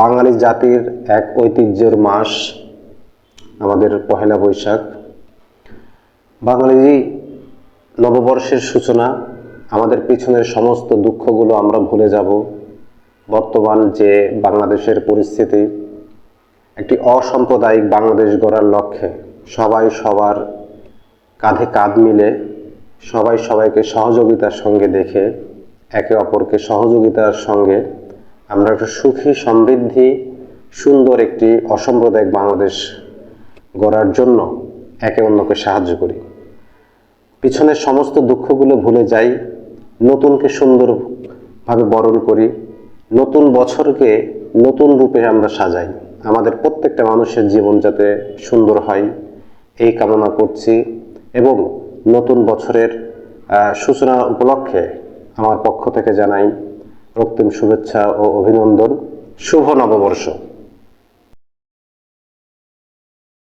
বাঙালি জাতির এক ঐতিহ্যের মাস আমাদের পহেলা বৈশাখ। বাঙালি নববর্ষের সূচনা, আমাদের পিছনের সমস্ত দুঃখগুলো আমরা ভুলে যাব। বর্তমান যে বাংলাদেশের পরিস্থিতি, একটি অসাম্প্রদায়িক বাংলাদেশ গড়ার লক্ষ্যে সবাই সবার কাঁধে কাঁধ মিলে সবাই সবাইকে সহযোগিতার সঙ্গে দেখে একে অপরকে সহযোগিতার সঙ্গে আমরা একটা সুখী, সমৃদ্ধি, সুন্দর একটি অসাম্প্রদায়িক বাংলাদেশ গড়ার জন্য একে অন্যকে সাহায্য করি। পিছনের সমস্ত দুঃখগুলো ভুলে যাই, নতুনকে সুন্দরভাবে বরণ করি, নতুন বছরকে নতুন রূপে আমরা সাজাই। আমাদের প্রত্যেকটা মানুষের জীবন যাতে সুন্দর হয়, এই কামনা করছি এবং নতুন বছরের সূচনা উপলক্ষে আমার পক্ষ থেকে জানাই রক্তিম শুভেচ্ছা ও অভিনন্দন। শুভ নববর্ষ।